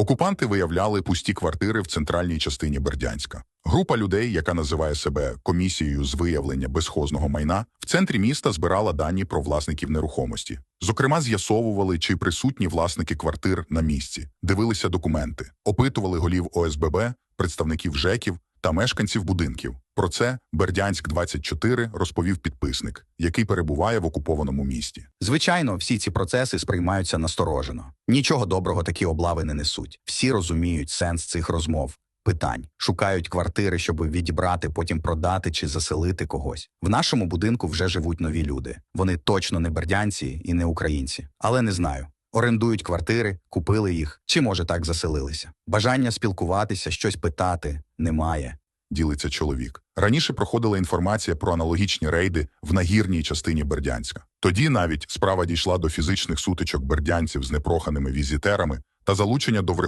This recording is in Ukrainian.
Окупанти виявляли пусті квартири в центральній частині Бердянська. Група людей, яка називає себе комісією з виявлення безхозного майна, в центрі міста збирала дані про власників нерухомості. Зокрема, з'ясовували, чи присутні власники квартир на місці, дивилися документи, опитували голів ОСББ, представників ЖЕКів та мешканців будинків. Про це Бердянськ 24 розповів підписник, який перебуває в окупованому місті. Звичайно, всі ці процеси сприймаються насторожено. Нічого доброго такі облави не несуть. Всі розуміють сенс цих розмов. Питань шукають квартири, щоб відібрати, потім продати чи заселити когось. В нашому будинку вже живуть нові люди. Вони точно не бердянці і не українці, але не знаю. Орендують квартири, купили їх, чи може так заселилися. Бажання спілкуватися, щось питати немає. Ділиться чоловік. Раніше проходила інформація про аналогічні рейди в нагірній частині Бердянська. Тоді навіть справа дійшла до фізичних сутичок бердянців з непроханими візитерами та залучення до